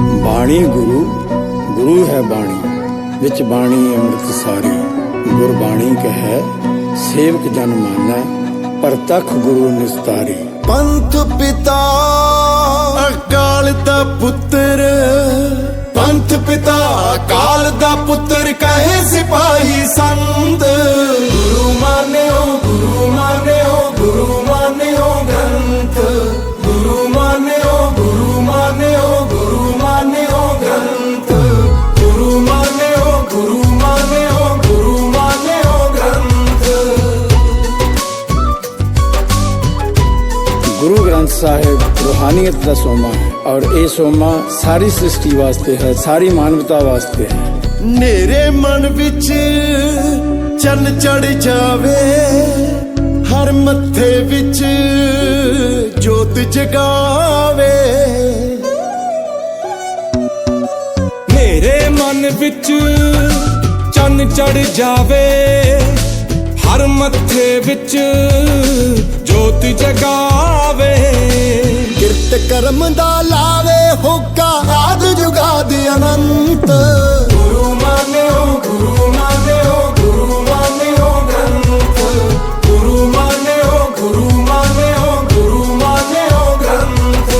ਬਾਣੀ ਗੁਰੂ ਗੁਰੂ ਹੈ ਬਾਣੀ, ਵਿੱਚ ਬਾਣੀ ਅੰਮ੍ਰਿਤ ਸਾਰੀ। ਗੁਰਬਾਣੀ ਕਹੈ, ਸੇਵਕ ਜਨ ਮਾਨੈ ਪ੍ਰਤਖ ਗੁਰੂ ਨਿਸਤਾਰੀ। ਪੰਥ ਪਿਤਾ, ਅਕਾਲ ਦਾ ਪੁੱਤਰ। ਪੰਥ ਪਿਤਾ, ਅਕਾਲ ਦਾ ਪੁੱਤਰ, ਕਹੇ ਸਿਪਾਹੀ ਸੰਤ। ਗੁਰੂ ਮਾਨਿਓ ਰੂਹਾਨੀਅਤ ਦਾ ਸੋਮਾ ਹੈ ਔਰ ਇਹ ਸੋਮਾ ਸਾਰੀ ਸ੍ਰਿਸ਼ਟੀ ਵਾਸਤੇ ਹੈ ਸਾਰੀ ਮਾਨਵਤਾ ਵਾਸਤੇ ਹੈ ਮੇਰੇ ਮਨ ਵਿੱਚ ਚੰਨ ਚੜ ਜਾਵੇ ਹਰ ਮੱਥੇ ਵਿੱਚ ਜੋਤ ਜਗਾਵੇ ਮੇਰੇ ਮਨ ਵਿੱਚ ਚੰਨ ਚੜ ਜਾਵੇ ਹਰ ਮੱਥੇ ਵਿੱਚ ਜੋਤ ਜਗਾਵੇ ਕਿਰਤ ਕਰਮ ਦਾ ਲਾਵੇ ਹੋਕਾ ਆਦ ਜੁਗਾਦ ਅਨੰਤ। ਗੁਰੂ ਮਾਨਿਓ ਗੁਰੂ ਮਾਨਿਓ ਗੁਰੂ ਮਾਨਿਓ ਗ੍ਰੰਥ। ਗੁਰੂ ਮਾਨਿਓ ਗੁਰੂ ਮਾਨਿਓ ਗੁਰੂ ਮਾਨਿਓ ਗ੍ਰੰਥ।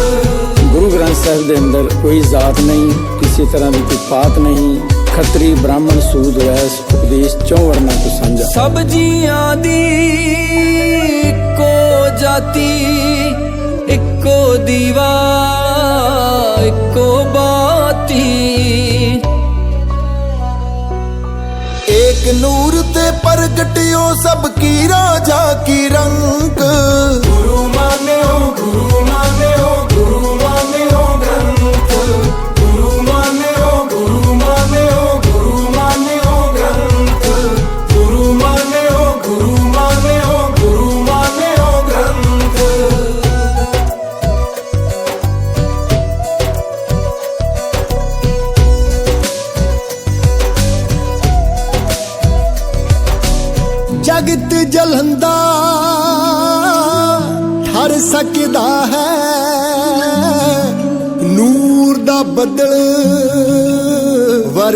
ਗੁਰੂ ਗ੍ਰੰਥ ਸਾਹਿਬ ਦੇ ਅੰਦਰ ਕੋਈ ਜ਼ਾਤ ਨਹੀਂ ਕਿਸੇ ਤਰ੍ਹਾਂ ਦੀ ਕੋਈ ਪਾਤ ਨਹੀਂ। ਖੱਤਰੀ ਬ੍ਰਾਹਮਣ ਸੂਦ ਵੈਸ ਉਪਦੇਸ਼ ਚੌ ਵਰਨਾ ਤੋਂ ਸਾਂਝਾ। ਸਭ ਜੀਆਂ ਦੀ ਇੱਕੋ ਜਾਤੀ। ਇੱਕੋ ਦੀਵਾ ਇੱਕੋ ਬਾਤੀ। ਇੱਕ ਨੂਰ ਤੇ ਪ੍ਰਗਟਿਓ ਸਭ ਕੀ ਰਾਜਾ ਕੀ ਰੰਗ ਗੁਰੂ ਮਾਨਿਓ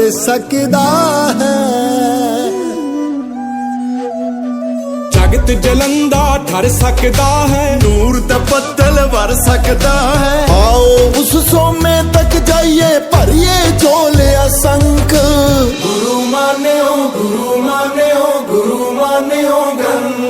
ਵਰ ਸਕਦਾ ਹੈ ਜਗਤ ਜਲੰਦਾ ਠਰ ਸਕਦਾ ਹੈ ਨੂਰ ਦਾ ਬੱਦਲ ਵਰ ਸਕਦਾ ਹੈ ਆਓ ਉਸ ਸੋਮੇ ਤੱਕ ਜਾਈਏ ਭਰੀਏ ਝੋਲਿਆ ਸੰਖ ਗੁਰੂ ਮਾਨਿਓ ਗੁਰੂ ਮਾਨਿਓ ਗੁਰੂ ਮਾਨਿਓ ਗ੍ਰੰਥ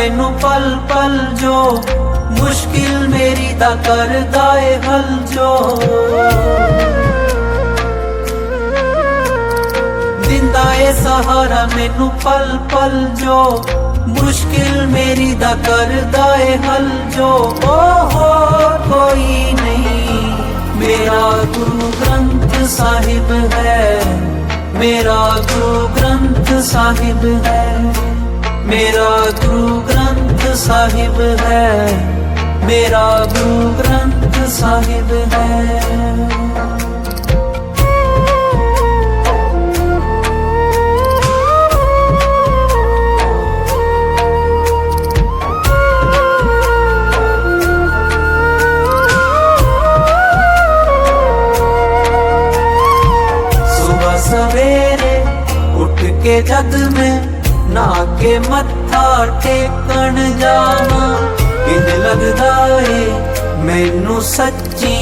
ਮੈਨੂੰ ਪਲ ਪਲ ਜੋ ਮੁਸ਼ਕਿਲ ਮੇਰੀ ਦਾ ਕਰਦਾ ਏ ਹਲ ਜੋ। ਦਿੰਦਾ ਏ ਸਹਾਰਾ ਮੈਨੂੰ ਪਲ ਪਲ ਜੋ ਮੁਸ਼ਕਿਲ ਮੇਰੀ ਦਾ ਕਰਦਾ ਏ ਹਲ ਜੋ। ਓ ਕੋਈ ਨਹੀਂ, ਮੇਰਾ ਗੁਰੂ ਗ੍ਰੰਥ ਸਾਹਿਬ ਹੈ। ਮੇਰਾ ਗੁਰੂ ਗ੍ਰੰਥ ਸਾਹਿਬ ਹੈ। ਮੇਰਾ ਗੁਰੂ ਗ੍ਰੰਥ ਸਾਹਿਬ ਹੈ। ਮੇਰਾ ਗੁਰੂ ਗ੍ਰੰਥ ਸਾਹਿਬ ਹੈ। ਸੁਬਹ ਸਵੇਰੇ ਉੱਠ ਕੇ ਜਦ ਮੈਂ ਨਹਾ ਕੇ ਮੱਥਾ ਟੇਕਣ ਜਾਵਾਂ। ਇੰਜ ਲੱਗਦਾ ਏ ਮੈਨੂੰ ਸੱਚੀ,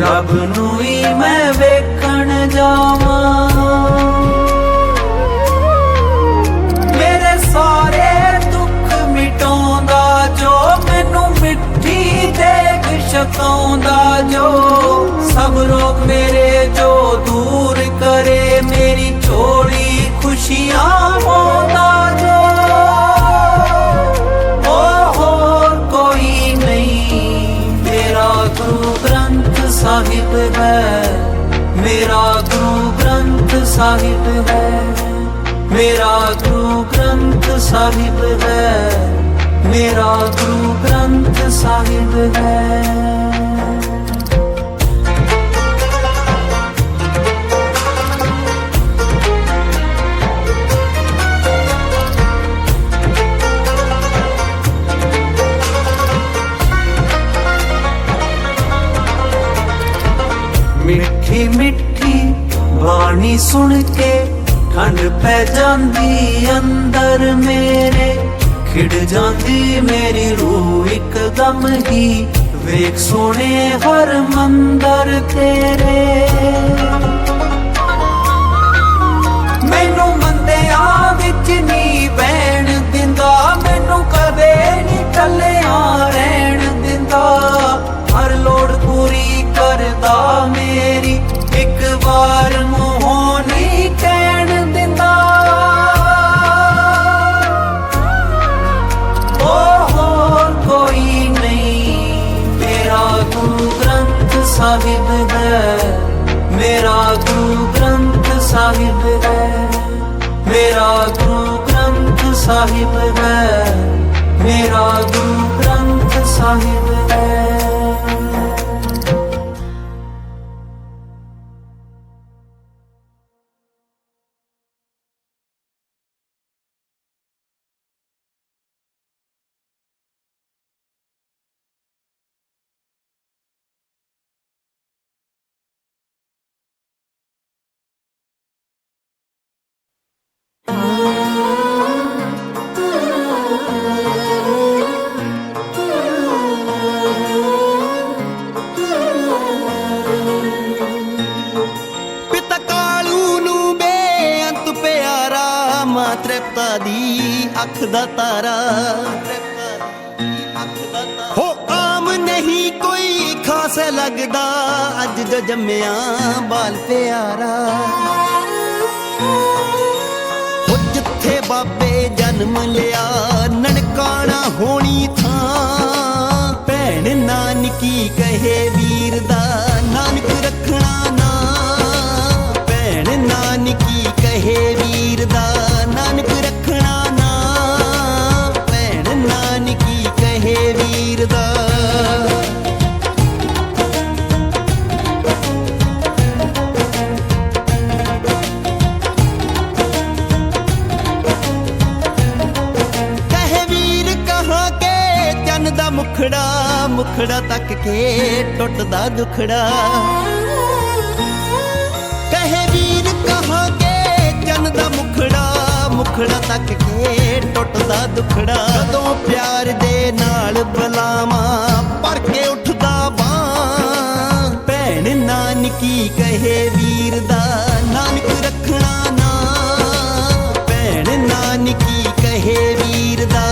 ਰੱਬ ਨੂੰ ਹੀ ਮੈਂ ਵੇਖਣ ਜਾਵਾਂ। ਮੇਰੇ ਸਾਰੇ ਦੁੱਖ ਮਿਟਾਉਂਦਾ ਜੋ, ਮੈਨੂੰ ਮਿੱਠੀ ਦੇਖ ਛਕਾਉਂਦਾ ਜੋ। ਸਭ ਰੋਗ ਮੇਰੇ ਜੋ ਦੂਰ ਕਰੇ, ਮੇਰੀ ਝੋਲੀ ਖੁਸ਼ੀਆਂ ਪਾਉਂਦਾ ਸਾਹਿਬ ਹੈ ਮੇਰਾ ਗੁਰੂ ਗ੍ਰੰਥ ਸਾਹਿਬ ਹੈ ਮੇਰਾ ਗੁਰੂ ਗ੍ਰੰਥ ਸਾਹਿਬ ਹੈ। ਬਾਣੀ ਸੁਣ ਕੇ ਠੰਡ ਪੈ ਜਾਂਦੀ ਅੰਦਰ ਮੇਰੇ। ਖਿੜ ਜਾਂਦੀ ਮੇਰੀ ਰੂਹ ਇੱਕਦਮ ਹੀ। ਵੇਖ ਸੋਹਣੇ ਹਰ ਮੰਦਰ ਤੇਰੇ। ਮਾਂ ਦੀ ਅੱਖ ਦਾ ਤਾਰਾ। ਹੋ ਆਮ ਨਹੀਂ ਕੋਈ ਖਾਸ ਲੱਗਦਾ। ਅੱਜ ਜੋ ਜੰਮਿਆ ਬਾਲ ਪਿਆਰਾ। ਹੋ ਜਿੱਥੇ ਬਾਬੇ ਜਨਮ ਲਿਆ, ਨਨਕਾਣਾ ਹੋਣੀ ਥਾਂ। ਭੈਣ ਨਾਨਕੀ ਕਹੇ ਵੀਰ ਦਾ, ਨਾਨਕ ਰੱਖਣਾ ਕੇ ਟੁੱਟਦਾ ਦੁਖੜਾ। ਕਹੇ ਵੀਰ ਕਹਾਂ ਕੇ ਚੰਨ ਦਾ ਮੁਖੜਾ। ਮੁਖੜਾ ਤੱਕ ਕੇ ਟੁੱਟਦਾ ਦੁਖੜਾ। ਕਦੋਂ ਪਿਆਰ ਦੇ ਨਾਲ ਬਲਾਵਾਂ ਪਰ ਕੇ ਉੱਠਦਾ ਬਾਂ ਭੈਣ ਨਾਨਕੀ ਕਹੇ ਵੀਰ ਦਾ, ਨਾਨਕ ਰੱਖਣਾ ਨਾ। ਭੈਣ ਨਾਨਕੀ ਕਹੇ ਵੀਰ ਦਾ।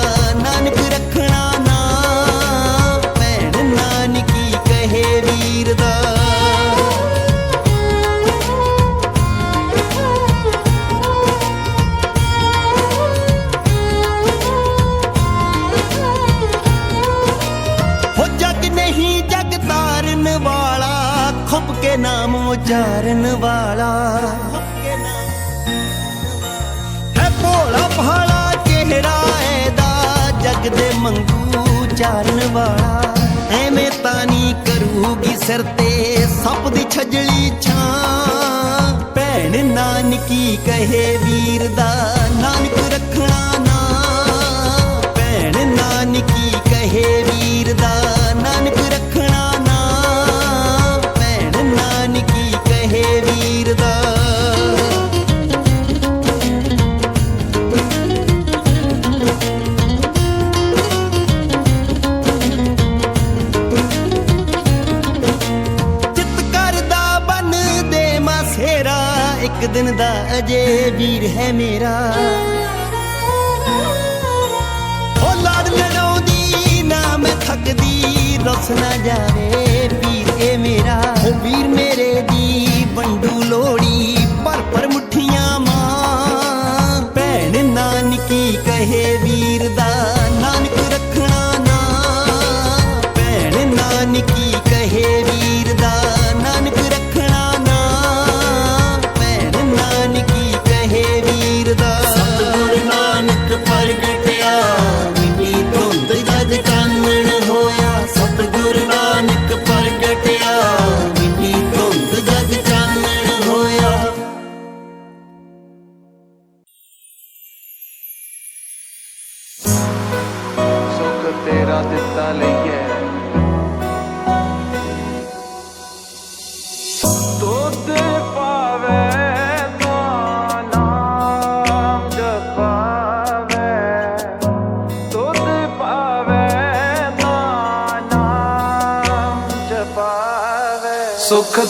ਖੁੱਪ ਕੇ ਨਾਮ ਉਚਾਰਨ ਵਾਲਾ। ਹੈ ਭੋਲਾ ਭਾਲਾ ਚਿਹਰਾ ਇਹਦਾ, ਜਗ ਦੇ ਮੰਗੂ ਚਾਰਨ ਵਾਲਾ। ਐਵੇਂ ਤਾਂ ਨਹੀਂ ਕਰੂਗੀ ਸਿਰ ਤੇ ਸੱਪ ਦੀ ਛਜਲੀ ਛਾਂ। ਭੈਣ ਨਾਨਕੀ ਕਹੇ ਵੀਰ ਦਾ, ਨਾਨਕ ਰੱਖਣਾ না যাবে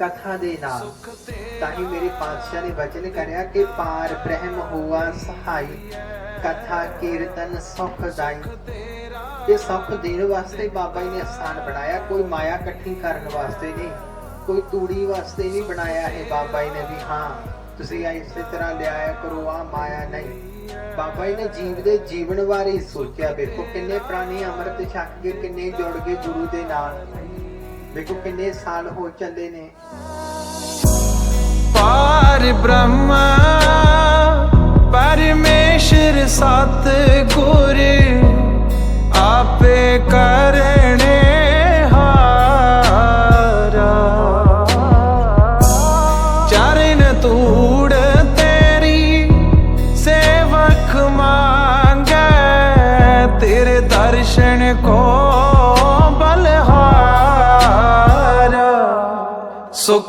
ਕਥਾ ਦੇ ਨਾਲ। ਤਾਂ ਹੀ ਮੇਰੇ ਪਾਤਸ਼ਾਹ ਨੇ ਵਚਨ ਕਰਿਆ ਕਿ ਪਾਰ ਬ੍ਰਹਮ ਹੋਆ ਸਹਾਈ, ਕਥਾ ਕੀਰਤਨ ਸੁਖ ਇਹ ਸੁੱਖ ਦੇਣ ਵਾਸਤੇ ਬਾਬਾ ਜੀ ਨੇ ਆਸਾਨ ਬਣਾਇਆ। ਕੋਈ ਮਾਇਆ ਇਕੱਠੀ ਕਰਨ ਵਾਸਤੇ ਨਹੀਂ, ਕੋਈ ਤੂੜੀ ਵਾਸਤੇ ਨਹੀਂ ਬਣਾਇਆ ਇਹ ਬਾਬਾ ਜੀ ਨੇ ਵੀ, ਹਾਂ, ਤੁਸੀਂ ਇਸੇ ਤਰ੍ਹਾਂ ਲਿਆਇਆ ਕਰੋ ਆ ਮਾਇਆ ਨਹੀਂ। ਬਾਬਾ ਜੀ ਨੇ ਜੀਵ ਦੇ ਜੀਵਨ ਬਾਰੇ ਸੋਚਿਆ। ਵੇਖੋ ਕਿੰਨੇ ਪ੍ਰਾਣੀ ਅੰਮ੍ਰਿਤ ਛਕ ਕੇ, ਕਿੰਨੇ ਜੁੜ ਗਏ ਗੁਰੂ ਦੇ ਨਾਲ। ਦੇਖੋ ਕਿੰਨੇ ਸਾਲ ਹੋ ਚੱਲੇ ਨੇ। ਪਾਰ ਬ੍ਰਹਮਾ ਪਰਮੇਸ਼ਰ ਸਤ ਗੁਰ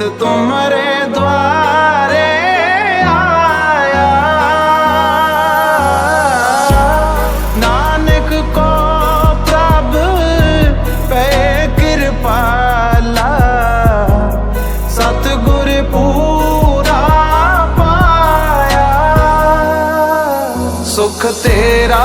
ਜਿਤ ਤੁਮਰੇ ਦਵਾਰੇ ਆਇਆ। ਨਾਨਕ ਕੋ ਪ੍ਰਭ ਪੈ ਕਿਰਪਾਲਾ ਸਤਿਗੁਰ ਪੂਰਾ ਪਾਇਆ। ਸੁਖ ਤੇਰਾ